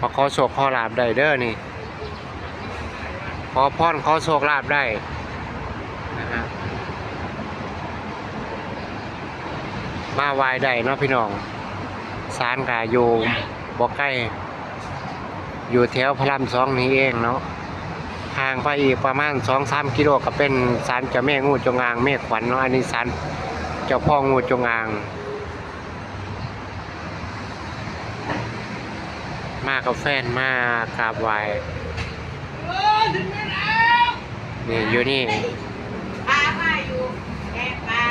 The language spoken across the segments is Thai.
มาขอโชคขอลาบได้เด้อนี่ ขอพรขอโชคลาบได้นะฮะมาไหวายได้เนาะพี่น้องสารกาอยู่บ่ใกล้ อยู่แถวพระรามสองนี้เองเนาะห่างไปอีกประมาณสองสามกิโลก็เป็นสารเจ้าแม่งูจงอางเมฆขวัญเนาะอันนี้สารเจ้าพ่องูจงอาง มากับแฟนมากราบไหว้นี่อยู่นี่ปลามาอยู่แกะปลา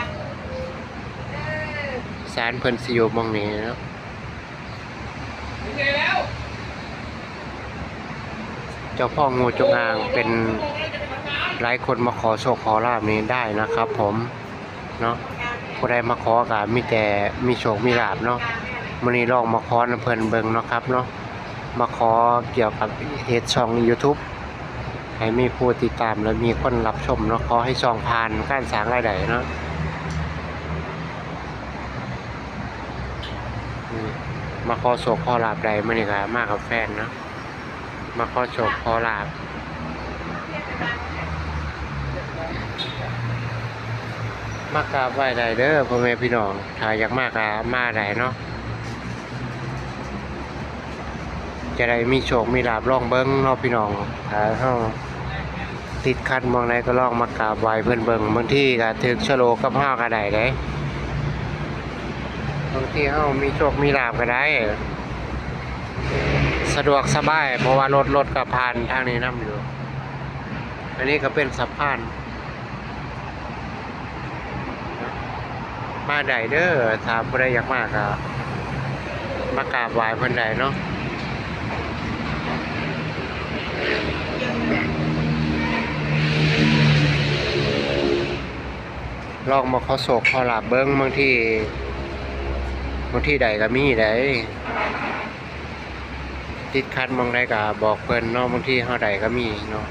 เออสารเพิ่นสิอยู่หมองนี้เนาะเจ้าพ่องูจงอางเป็นหลายคนมาขอโชคขอลาบนี้ได้นะครับ ผมเนาะผู้ใดมาขอก็มีแต่มีโชคมีลาบเนาะมื้อนี้ลองมาขอนำเพิ่นเบิ่งเนาะครับเนาะ มาขอเกี่ยวกับเฮ็ดช่อง YouTube ให้มีผู้ติดตามและมีคนรับชมเนาะขอให้ช่องผ่านการสร้างรายได้เนาะมาขอโศกขอลาบใดมื่อนี้ก็มากับแฟนเนาะมาขอโศกขอลาบมากราบไหว้ใดเด้อพ่อแม่พี่น้องถ้าอยากมากก็มาได้เนาะ จะได้มีโชคมีลาบลองเบิ้งเนาะพี่น้องถ้าเฮาติดขัดมองไหนก็ลองมากราบไหว้เพิ่นเบิ่งบางที่ก็ถึกชโลกับเฮาก็ได้เด้บางที่เฮามีโชคมีลาบก็ได้ สะดวกสบาย เพราะว่ารถรถก็ผ่านทางนี้นํอยู่ อันนี้ก็เป็นสะพานมาได้เด้อถ้าผู้ใดอยากมาก็มากราบไหว้เพิ่นได้เนาะ ลองมาขอโศกขอลาบเบิ้งบางทีบางที่ใดก็มีได้ติดคัดบางใดก็บอกเพิ่นเนาะบางที่เฮาใดก็มีเนาะ